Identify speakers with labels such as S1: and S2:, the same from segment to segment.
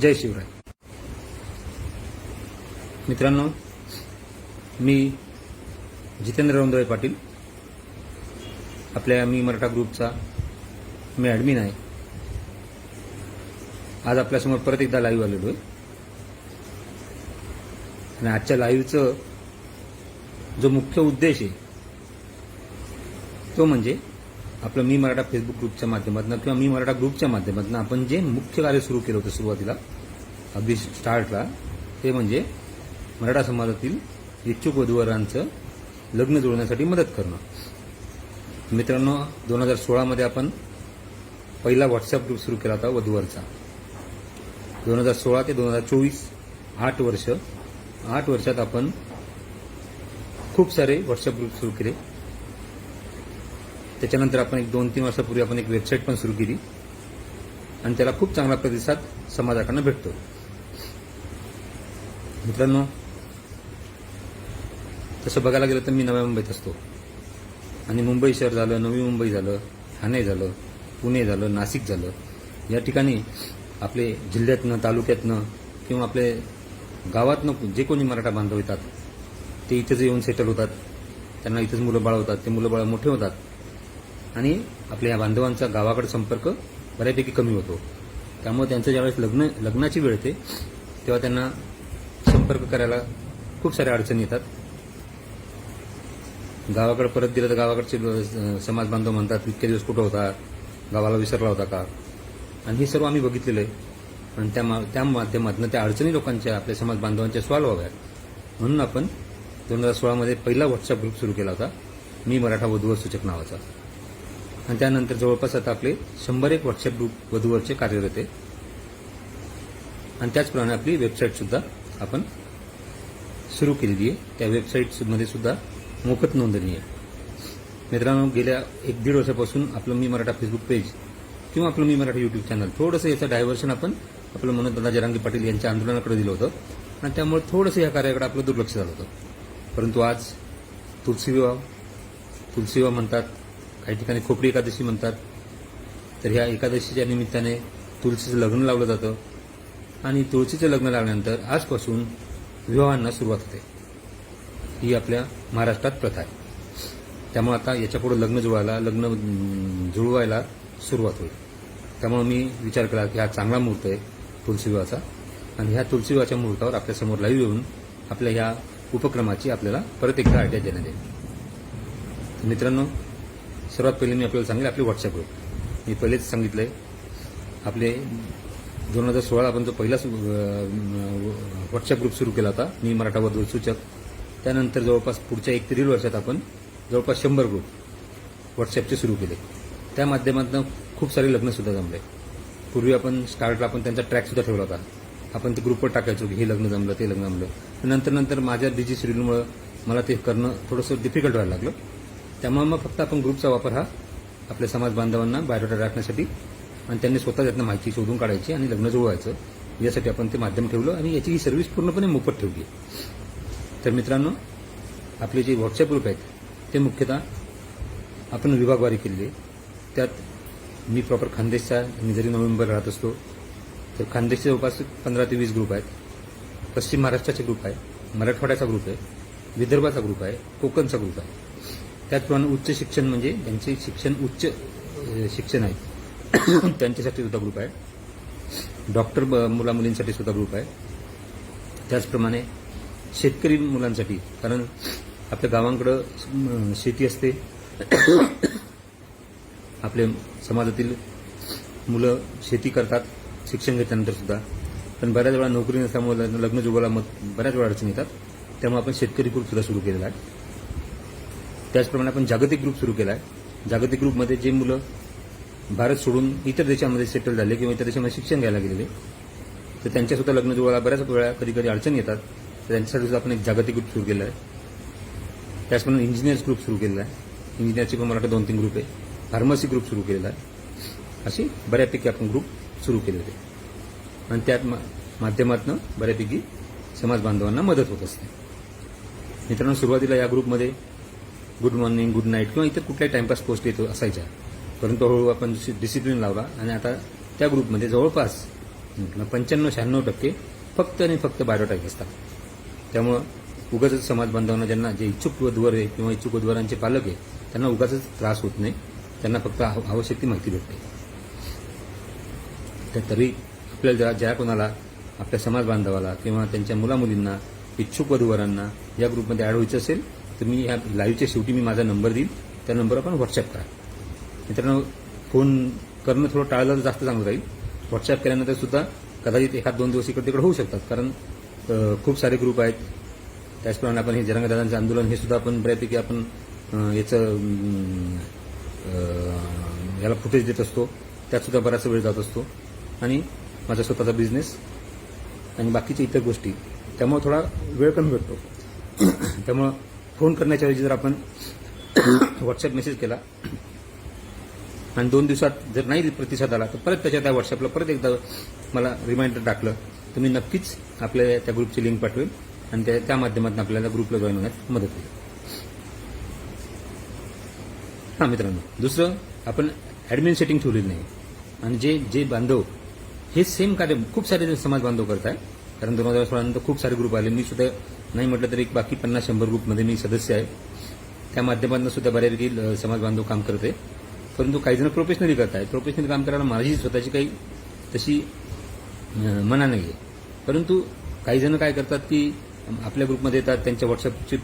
S1: जय शिवराय. मित्रांनो मी जितेंद्र रौंदळे पाटील. आपल्या मी मराठा ग्रुपचा मी ॲडमिन आहे. आज आपल्यासमोर परत एकदा लाईव्ह आलेलो आहे. आणि आजच्या लाईव्हचं जो मुख्य उद्देश आहे तो म्हणजे आपलं मी मराठा फेसबुक ग्रुपच्या माध्यमातून किंवा मी मराठा ग्रुपच्या माध्यमातून आपण जे मुख्य कार्य सुरू केलं होतं सुरुवातीला अगदी स्टार्टला ते म्हणजे मराठा समाजातील इच्छुक वधूवरांचं लग्न जुळण्यासाठी मदत करणं. मित्रांनो दोन हजार सोळामध्ये आपण पहिला व्हॉट्सअप ग्रुप सुरू केला होता वधूवरचा. दोन हजार सोळा ते दोन हजार चोवीस आठ वर्ष आठ वर्षात आपण खूप सारे व्हॉट्सअप ग्रुप सुरू केले. त्याच्यानंतर आपण एक दोन तीन वर्षापूर्वी आपण एक वेबसाईट पण सुरू केली. आणि त्याला खूप चांगला प्रतिसाद समाजाकडनं भेटतो. मित्रांनो तसं बघायला गेलं तर मी नव्या मुंबईत असतो. आणि मुंबई शहर झालं नवी मुंबई झालं ठाणे झालं पुणे झालं नाशिक झालं. या ठिकाणी आपले जिल्ह्यातनं तालुक्यातनं किंवा आपले गावातनं जे कोणी मराठा बांधव येतात ते इथंच येऊन सेटल होतात. त्यांना इथेच मुलं बाळ होतात ते मुलं बाळ मोठे होतात. आणि आपल्या या बांधवांचा गावाकडे संपर्क बऱ्यापैकी कमी होतो. त्यामुळे त्यांचं ज्यावेळेस लग्न लग्नाची वेळ येते तेव्हा त्यांना संपर्क करायला खूप साऱ्या अडचणी येतात. गावाकडे परत गेलं तर गावाकडचे समाज बांधव म्हणतात इतके दिवस कुठं होता? गावाला विसरला होता का? आणि हे सर्व आम्ही बघितलेलं आहे. आणि त्या मा- त्या माध्यमातून त्या अडचणी लोकांच्या आपल्या समाज बांधवांच्या सॉल्व्ह व्हाव्यात. म्हणून आपण दोन हजार सोळामध्ये पहिला व्हॉट्सअप ग्रुप सुरू केला होता. मी मराठा वधूवर सूचक नावाचा. आणि त्यानंतर जवळपास आता आपले शंभर एक व्हॉट्सअप ग्रुप वधूवरचे कार्यरत आहे. आणि त्याचप्रमाणे आपली वेबसाईट सुद्धा आपण सुरू केलेली आहे. त्या वेबसाईटमध्ये सुद्धा मोफत नोंदणी आहे. मित्रांनो गेल्या एक दीड वर्षापासून आपलं मी मराठा फेसबुक पेज किंवा आपलं मी मराठा युट्यूब चॅनल थोडंसं याचं डायव्हर्शन आपण आपलं मनोज जरांगी पाटील यांच्या आंदोलनाकडे दिलं होतं. आणि त्यामुळे थोडंसं या कार्याकडे आपलं दुर्लक्ष झालं होतं. परंतु आज तुलसी विवाह तुलसी विवाह म्हणतात. काही ठिकाणी खोपडी एकादशी म्हणतात. तर ह्या एकादशीच्या निमित्ताने तुळशीचं लग्न लावलं जातं. आणि तुळशीचं लग्न लावल्यानंतर आजपासून विवाहांना सुरुवात होते. ही आपल्या महाराष्ट्रात प्रथा आहे. त्यामुळे आता याच्यापुढे लग्न जुळवायला लग्न जुळवायला सुरुवात होईल. त्यामुळे मी विचार केला की हा चांगला मुहूर्त आहे तुलसी विवाहाचा. आणि ह्या तुलसी विवाहाच्या मुहूर्तावर आपल्यासमोर लाईव्ह येऊन आपल्या ह्या उपक्रमाची आपल्याला परत एकदा आयडिया देण्यात येईल. मित्रांनो सर्वात पहिले मी आपल्याला सांगेल आपले व्हॉट्सअप ग्रुप मी पहिलेच सांगितलं आहे आपले दोन हजार सोळा आपण जो पहिला व्हॉट्सअप ग्रुप सुरू केला होता मी मराठा वधू सूचक. त्यानंतर जवळपास पुढच्या एक ते दीड वर्षात आपण जवळपास शंभर ग्रुप व्हॉट्सअपचे सुरू केले. त्या माध्यमातून खूप सारे लग्नसुद्धा जमले. पूर्वी आपण स्टार्टला आपण त्यांचा ट्रॅकसुद्धा ठेवला होता. आपण ते ग्रुपवर टाकायचो की हे लग्न जमलं ते लग्न जमलं. नंतर नंतर माझ्या बिझी शेड्यूलमुळं मला ते करणं थोडंसं डिफिकल्ट व्हायला लागलं. त्यामुळे मग फक्त आपण ग्रुपचा वापर हा आपल्या समाज बांधवांना बायोडाटा राखण्यासाठी आणि त्यांनी स्वतः त्यातनं माहिती शोधून काढायची आणि लग्न जुळवायचं यासाठी आपण ते माध्यम ठेवलं आणि याची ही सर्व्हिस पूर्णपणे मोफत ठेवली तर मित्रांनो आपले जे व्हॉट्सअप ग्रुप आहेत ते मुख्यतः आपण विभागवारी केलेले त्यात मी प्रॉपर खानदेशचा मी जरी नोव्हेंबर राहत असतो तर खानदेशचे जवळपास पंधरा ते वीस ग्रुप आहेत. पश्चिम महाराष्ट्राचे ग्रुप आहे मराठवाड्याचा ग्रुप आहे विदर्भाचा ग्रुप आहे कोकणचा ग्रुप आहे. त्याचप्रमाणे उच्च शिक्षण म्हणजे ज्यांचे शिक्षण उच्च शिक्षण आहे त्यांच्यासाठी सुद्धा ग्रुप आहे. डॉक्टर मुला मुलींसाठी सुद्धा ग्रुप आहे. त्याचप्रमाणे शेतकरी मुलांसाठी कारण आपल्या गावांकडं शेती असते. आपले समाजातील मुलं शेती करतात शिक्षण घेतल्यानंतर सुद्धा. पण बऱ्याच वेळा नोकरी नसल्यामुळे लग्न- लग्न मत मग बऱ्याच वेळा अडचणी येतात. त्यामुळे आपण शेतकरी ग्रुप सुद्धा सुरू केलेला आहे. त्याचप्रमाणे आपण जागतिक ग्रुप सुरू केला आहे जागतिक ग्रुपमध्ये जे मुलं भारत सोडून इतर देशामध्ये सेटल झाले किंवा इतर देशामध्ये शिक्षण घ्यायला गेलेले तर त्यांच्यासुद्धा लग्न जुळायला बऱ्याच वेळा कधी कधी अडचण येतात. तर त्यांच्यासाठी सुद्धा आपण एक जागतिक ग्रुप सुरू केला आहे त्याचप्रमाणे इंजिनियर्स ग्रुप सुरू केलेला आहे. इंजिनियरचे पण मराठा दोन तीन ग्रुप आहे. फार्मसी ग्रुप सुरू केलेला आहे. असे बऱ्यापैकी आपण ग्रुप सुरू केलेले. होते आणि त्यात मा- बऱ्यापैकी समाज बांधवांना मदत होत असते. मित्रांनो सुरुवातीला या ग्रुपमध्ये गुड मॉर्निंग गुड नाईट किंवा इतर कुठल्याही टाइमपास पोस्ट येतो असायच्या. परंतु हळूहळू आपण डिसिप्लिन लावला आणि आता त्या ग्रुपमध्ये जवळपास पंच्याण्णव शहाण्णव टक्के फक्त आणि फक्त बायोडाटा असतात. त्यामुळं उगाच समाज बांधवांना ज्यांना जे इच्छुक वधूवर आहे किंवा इच्छुक वधवरांचे पालक आहे त्यांना उगाच त्रास होत नाही. त्यांना फक्त आवश्यक ती माहिती भेटते. तर तरी आपल्याला ज्या ज्या कोणाला आपल्या समाज बांधवाला किंवा त्यांच्या मुलामुलींना इच्छुक वधूवरांना या ग्रुपमध्ये ॲड व्हायचं असेल तर मी या लाईव्हच्या शेवटी मी माझा नंबर देईन. त्या नंबरवर आपण व्हॉट्सअप करा. मित्रांनो फोन करणं थोडं टाळलं तर जास्त चांगलं राहील. व्हॉट्सअप केल्यानंतर सुद्धा कदाचित एखाद दोन दिवस इकडे तिकडे होऊ शकतात. कारण खूप सारे ग्रुप आहेत. त्याचप्रमाणे आपण हे जरंगदादांचं आंदोलन हे सुद्धा आपण बऱ्यापैकी आपण याचं याला फुटेज देत असतो. त्यात सुद्धा वेळ जात असतो. आणि माझा स्वतःचा बिझनेस आणि बाकीच्या इतर गोष्टी. त्यामुळे थोडा वेळ कमी भेटतो. त्यामुळं फोन करण्याच्या ऐवजी जर आपण व्हॉट्सअप मेसेज केला आणि दोन दिवसात जर नाही प्रतिसाद आला तर परत त्याच्या त्या व्हॉट्सअपला परत एकदा मला रिमाइंडर टाकलं तर मी नक्कीच आपल्या त्या ग्रुपची लिंक पाठवेल आणि त्या त्या माध्यमातून आपल्याला ग्रुपला जॉईन होण्यात मदत होईल. हां मित्रांनो दुसरं आपण ॲडमिन सेटिंग ठेवलेली नाही. आणि जे जे बांधव हे सेम कार्य खूप सारे समाज बांधव करत आहे कारण दोन हजार सोळानंतर खूप सारे ग्रुप आले. मी सुद्धा नाही म्हटलं तरी एक बाकी पन्नास शंभर ग्रुपमध्ये मी सदस्य आहे. त्या माध्यमातून सुद्धा बऱ्यापैकी समाज बांधव काम करत आहे. परंतु काही जण प्रोफेशनली करत आहेत. प्रोफेशनली काम करायला माझी स्वतःची काही तशी मना नाही आहे परंतु काही जण काय करतात की आपल्या ग्रुपमध्ये येतात त्यांच्या व्हॉट्सअपची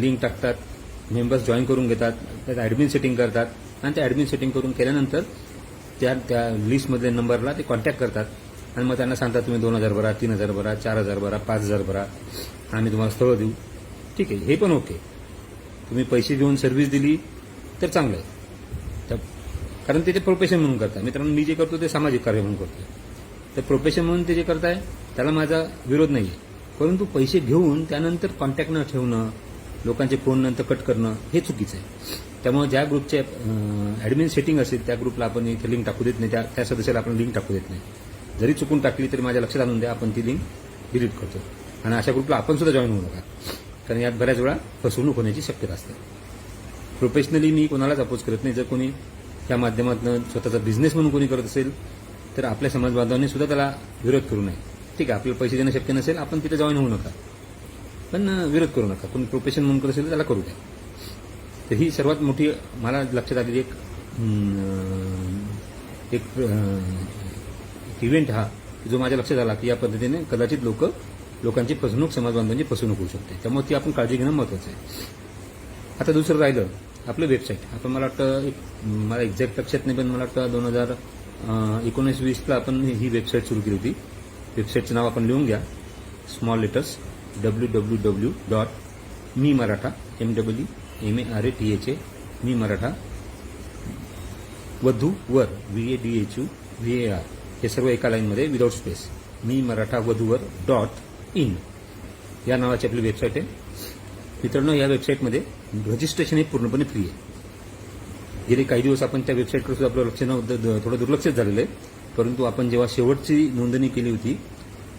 S1: लिंक टाकतात मेंबर्स जॉईन करून घेतात त्यात ॲडमिन सेटिंग करतात आणि ते ॲडमिन सेटिंग करून केल्यानंतर त्या त्या लिस्टमधल्या नंबरला ते कॉन्टॅक्ट करतात. आणि मग त्यांना सांगतात तुम्ही दोन हजार भरा तीन हजार भरा चार हजार भरा पाच हजार भरा. आम्ही तुम्हाला स्थळं देऊ. ठीक आहे हे पण ओके. तुम्ही पैसे घेऊन सर्व्हिस दिली तर चांगलं आहे. तर कारण ते ते प्रोफेशन म्हणून करतात मित्रांनो मी जे करतो ते सामाजिक कार्य म्हणून करतो तर प्रोफेशन म्हणून ते जे करताय त्याला माझा विरोध नाही आहे परंतु पैसे घेऊन त्यानंतर कॉन्टॅक्ट न ठेवणं लोकांचे फोन नंतर कट करणं हे चुकीचं आहे. त्यामुळे ज्या ग्रुपचे ॲडमिन सेटिंग असेल त्या ग्रुपला आपण इथे लिंक टाकू देत नाही. त्या त्या सदस्याला आपण लिंक टाकू देत नाही. जरी चुकून टाकली तरी माझ्या लक्षात आणून द्या आपण ती लिंक डिलीट करतो. आणि अशा ग्रुपला आपण सुद्धा जॉईन होऊ नका. कारण यात बऱ्याच वेळा फसवणूक होण्याची शक्यता असते. प्रोफेशनली मी कोणालाच अपोज करत नाही. जर कोणी त्या माध्यमातून स्वतःचा बिझनेस म्हणून कोणी करत असेल तर आपल्या समाज बांधवांनी सुद्धा त्याला विरोध करू नये. ठीक आहे आपल्याला पैसे देणं शक्य नसेल आपण तिथे जॉईन होऊ नका. पण विरोध करू नका. कोणी प्रोफेशन म्हणून करत असेल तर त्याला करू द्या. तर ही सर्वात मोठी मला लक्षात आलेली एक एक इव्हेंट हा जो माझ्या लक्षात आला की या पद्धतीने कदाचित लोक लोकांची फसवणूक समाज बांधवांची फसवणूक होऊ शकते. त्यामुळे ती आपण काळजी घेणं महत्वाचं आहे. आता दुसरं राहिलं आपलं वेबसाईट आपण मला वाटतं एक मला एक्झॅक्ट लक्षात नाही पण मला वाटतं दोन हजार एकोणीस वीसला आपण ही वेबसाईट सुरू केली होती. वेबसाईटचं नाव आपण लिहून घ्या. Small letters W W W dot me Maratha M W M A R A T H A मी मराठा वधू वर V A D H U V A R हे सर्व एका लाईनमध्ये विदाऊट स्पेस मी मराठा वधूवर डॉट इन या नावाची आपली वेबसाईट आहे. मित्रांनो या वेबसाईटमध्ये रजिस्ट्रेशन हे पूर्णपणे फ्री आहे. गेले काही दिवस आपण त्या वेबसाईटकडे सुद्धा आपलं लक्ष नव्हतं थोडं दुर्लक्षित झालेलं आहे. परंतु आपण जेव्हा शेवटची नोंदणी केली होती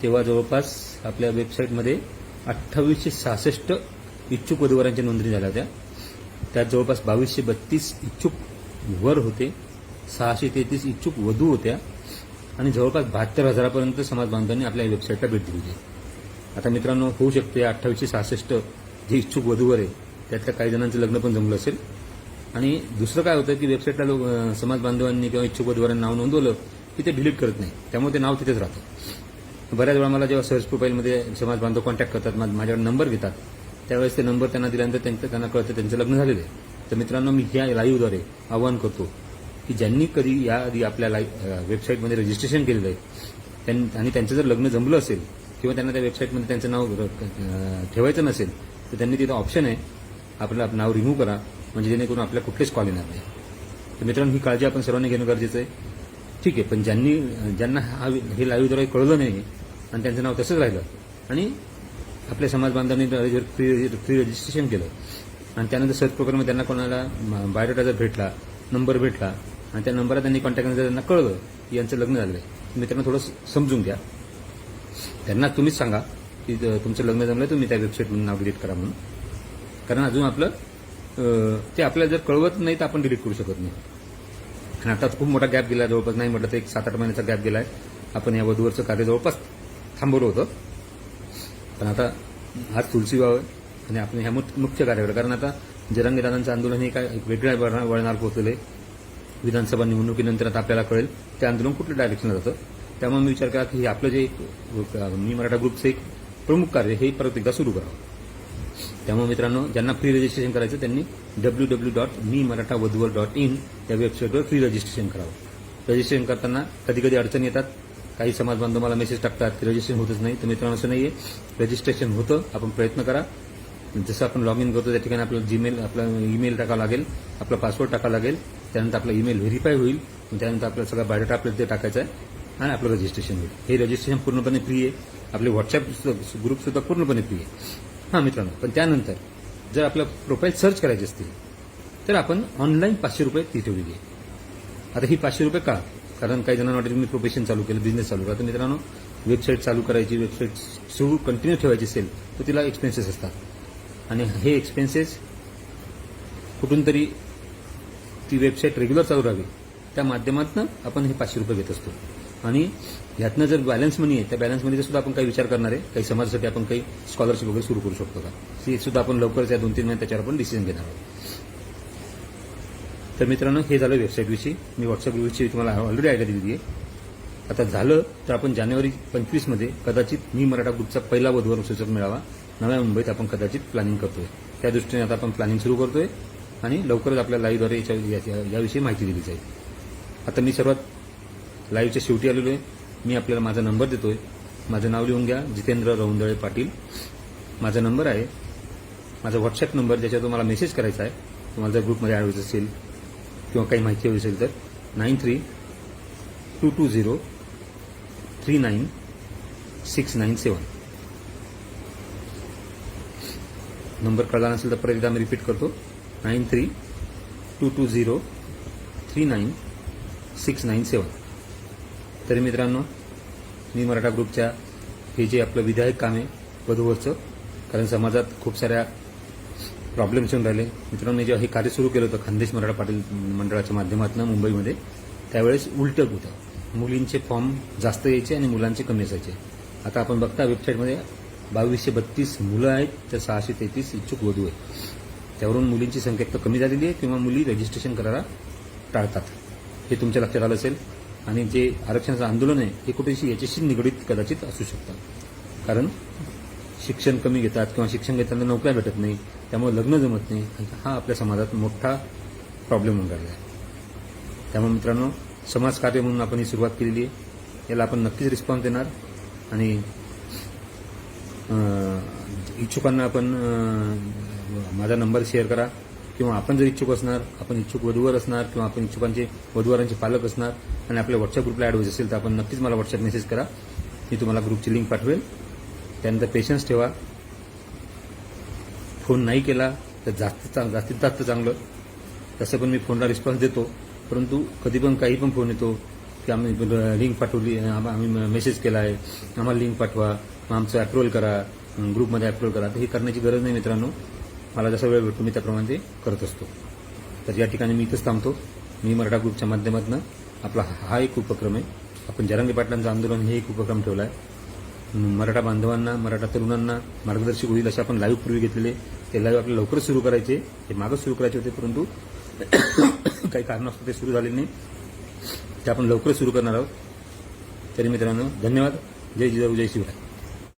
S1: तेव्हा जवळपास आपल्या वेबसाईटमध्ये अठ्ठावीसशे सहासष्ट इच्छुक वधूवरांच्या नोंदणी झाल्या होत्या. त्यात जवळपास बावीसशे बत्तीस इच्छुक वर होते सहाशे तेहतीस इच्छुक वधू होत्या आणि जवळपास बहात्तर हजारापर्यंत समाज बांधवांनी आपल्या वेबसाईटला भेट दिली होती. आता मित्रांनो होऊ शकते अठ्ठावीसशे सहासष्ट जे इच्छुक वधूवर आहे त्यातल्या काही जणांचं लग्न पण जमलं असेल. आणि दुसरं काय होतं की वेबसाईटला लोक समाज बांधवांनी किंवा इच्छुक वधूवरांनी नाव नोंदवलं की ते डिलीट करत नाही. त्यामुळे ते नाव तिथेच राहतं. बऱ्याच वेळा मला जेव्हा सर्च प्रोफाईलमध्ये समाज बांधव कॉन्टॅक्ट करतात मा- माझ्याकडे नंबर घेतात त्यावेळेस ते नंबर त्यांना दिल्यानंतर त्यांचं त्यांना कळतं त्यांचं लग्न झालेलं आहे. तर मित्रांनो मी ह्या लाईव्हद्वारे आवाहन करतो की ज्यांनी कधी याआधी आपल्या लाईव्ह वेबसाईटमध्ये रजिस्ट्रेशन केलेलं आहे आणि त्यांचं जर लग्न जमलं असेल किंवा त्यांना त्या वेबसाईटमध्ये त्यांचं नाव ठेवायचं नसेल तर त्यांनी तिथं ऑप्शन आहे. आपलं नाव रिमूव्ह करा. म्हणजे जेणेकरून आपल्याला कुठलेच कॉल येणार नाही. तर मित्रांनो ही काळजी आपण सर्वांनी घेणं गरजेचं आहे. ठीक आहे पण ज्यांनी ज्यांना हा हे लाईव्हद्वारे कळलं नाही आणि त्यांचं नाव तसंच राहिलं आणि आपल्या समाज बांधवांनी फ्री फ्री रजिस्ट्रेशन केलं आणि त्यानंतर सर्च प्रोग्राममध्ये त्यांना कोणाला बायोडाटा जर भेटला नंबर भेटला आणि त्या नंबरला त्यांनी कॉन्टॅक्ट त्यांना कळलं की यांचं लग्न झालं आहे मित्रांनो थोडं समजून घ्या. त्यांना तुम्हीच सांगा की ज- तुमचं लग्न जमलं तुम्ही त्या वेबसाईटमधून नाव डिलीट करा म्हणून. कारण अजून आपलं ते आपल्याला जर कळवत नाही तर आपण डिलीट करू शकत नाही. आणि आता खूप मोठा गॅप गेला जवळपास नाही म्हटलं तर एक सात आठ महिन्याचा गॅप गेला आहे आपण या वधूवरचं कार्य जवळपास थांबवलं होतं. पण आता आज तुलसी आहे. आणि आपण ह्या मुख्य मुख्य कारण आता जरांगे दादांचं आंदोलन हे काय वेगळ्या वळणा- वळणावर पोहोचलेलं आहे. विधानसभा निवडणुकीनंतर आता आपल्याला कळेल ते आंदोलन कुठल्या डायरेक्शनला जातं. त्यामुळे मी विचार केला की हे आपलं जे एक मी मराठा ग्रुपचं एक प्रमुख कार्य हे परत एकदा सुरू करावं. त्यामुळे मित्रांनो ज्यांना फ्री रजिस्ट्रेशन करायचं त्यांनी W W dot Mi Maratha Vadhuvar dot in या वेबसाईटवर फ्री रजिस्ट्रेशन करावं. रजिस्ट्रेशन करताना कधी कधी अडचणी येतात. काही समाज बांधव मला मेसेज टाकतात की रजिस्ट्रेशन होतच नाही. तर मित्रांनो असं नाही आहे रजिस्ट्रेशन होतं. आपण प्रयत्न करा. जसं आपण लॉग इन करतो त्या ठिकाणी आपलं जीमेल आपला ईमेल टाकावं लागेल. आपला पासवर्ड टाकावा लागेल. त्यानंतर आपला ईमेल व्हेरीफाय होईल. आणि त्यानंतर आपला सगळा बायोडाटा आपल्याला ते टाकायचा आहे आणि आपलं रजिस्ट्रेशन होईल. हे रजिस्ट्रेशन पूर्णपणे फ्री आहे. आपले व्हॉट्सअप ग्रुप सुद्धा पूर्णपणे फ्री आहे. हां मित्रांनो पण त्यानंतर जर आपलं प्रोफाईल सर्च करायचे असतील तर आपण ऑनलाईन पाचशे रुपये ती ठेवलेली आहे. आता ही पाचशे रुपये का? कारण काही जणांना वाटेल मी प्रोफेशन चालू केलं बिझनेस चालू केला. तर मित्रांनो वेबसाईट चालू करायची वेबसाईट सुरू कंटिन्यू ठेवायची असेल तर तिला एक्सपेन्सेस असतात. आणि हे एक्सपेन्सेस कुठून तरी ती वेबसाईट रेग्युलर चालू राहावी. त्या माध्यमातून आपण हे पाचशे रुपये घेत असतो. आणि यातनं जर बॅलन्स मनी आहे त्या बॅलन्स मनीचा सुद्धा आपण काही विचार करणार आहे. काही समाजासाठी आपण काही स्कॉलरशिप वगैरे सुरू करू शकतो का? ते सुद्धा आपण लवकरच या दोन तीन महिन्यात त्याच्यावर आपण डिसिजन घेणार आहोत. तर मित्रांनो हे झालं वेबसाईटविषयी मी व्हॉट्सअप ग्रुपविषयी तुम्हाला ऑलरेडी आयडिया दिली आहे. आता झालं तर आपण जानेवारी पंचवीसमध्ये कदाचित मी मराठा ग्रुपचा पहिला वधूवर सूचक मिळावा नव्या मुंबईत आपण कदाचित प्लॅनिंग करतोय. त्या दृष्टीने आता आपण प्लॅनिंग सुरू करतोय आणि लवकरच आपल्या लाईव्हद्वारे याच्या- या- याविषयी माहिती दिली जाईल. आता मी सर्वात लाईव्हच्या शेवटी आलेलो आहे. मी आपल्याला माझा नंबर देतोय. माझं नाव लिहून घ्या. जितेंद्र रौंदळे पाटील. माझा नंबर आहे. माझा व्हॉट्सअप नंबर ज्याच्यावर तुम्हाला मेसेज करायचा आहे. तुम्हाला जर ग्रुपमध्ये ॲड व्हायचं असेल किंवा काही माहिती हवी असेल तर nine three two two zero three nine six nine seven number कळला नसेल तर परत एकदा मी रिपीट करतो. Nine three two two zero three nine six nine seven तरी मित्रांनो मी मराठा ग्रुपच्या हे जे आपलं विधायक काम आहे वधूवरचं कारण समाजात खूप साऱ्या प्रॉब्लेम्स येऊन राहिले. मित्रांनो जेव्हा हे कार्य सुरू केलं होतं खानदेश मराठा पाटील मंडळाच्या माध्यमातून मुंबईमध्ये त्यावेळेस उलटं होतं. मुलींचे फॉर्म जास्त यायचे आणि मुलांचे कमी असायचे. आता आपण बघता वेबसाईटमध्ये बावीसशे बत्तीस मुलं आहेत तर सहाशे तेहतीस इच्छुक वधू आहेत. त्यावरून मुलींची संख्या तर कमी झालेली आहे किंवा मुली रजिस्ट्रेशन करायला टाळतात. हे तुमच्या लक्षात आलं असेल. आणि जे आरक्षणाचं आंदोलन आहे हे कुठेशी याच्याशी निगडीत कदाचित असू शकतं कारण शिक्षण कमी घेतात किंवा शिक्षण घेताना नोकऱ्या भेटत नाही त्यामुळे लग्न जमत नाही हा आपल्या समाजात मोठा प्रॉब्लेम होऊन राहिला आहे. त्यामुळे मित्रांनो समाजकार्य म्हणून आपण ही सुरुवात केलेली आहे. याला आपण नक्कीच रिस्पॉन्स देणार. आणि इच्छुकांना आपण माझा नंबर शेअर करा. किंवा आपण जर इच्छुक असणार आपण इच्छुक वधूवर असणार किंवा आपण इच्छुकांचे वधूवरांचे पालक असणार आणि आपल्या व्हॉट्सअप ग्रुपला ॲड व्हायचं असेल तर आपण नक्कीच मला व्हॉट्सअप मेसेज करा. मी तुम्हाला ग्रुपची लिंक पाठवेल. त्यानंतर पेशन्स ठेवा. फोन नाही केला तर जास्त चांग- जास्तीत जास्त चांगलं. तसं पण मी फोनला रिस्पॉन्स देतो. परंतु कधी पण काही पण फोन येतो की आम्ही लिंक पाठवली आम्ही मेसेज केला आहे आम्हाला लिंक पाठवा मग आमचं अप्रुव्हल करा ग्रुपमध्ये अप्रुव्हल करा. तर हे करण्याची गरज नाही मित्रांनो. मला जसा वेळ भेटतो मी त्याप्रमाणे ते करत असतो. तर या ठिकाणी मी इथंच थांबतो. मी मराठा ग्रुपच्या माध्यमातून आपला हा एक उपक्रम आहे. आपण जरांगी पाटलांचं आंदोलन हे एक उपक्रम ठेवला आहे मराठा बांधवांना मराठा तरुणांना मार्गदर्शक होईल असे आपण लाईव्ह पूर्वी घेतलेले. ते लाईव्ह आपल्याला लवकरच सुरू करायचे. हे मागच सुरू करायचे होते परंतु काही कारणास्तव ते सुरू झाले नाही. ते आपण लवकरच सुरू करणार आहोत. तरी मित्रांनो धन्यवाद. जय जिजाऊ जय शिवराय.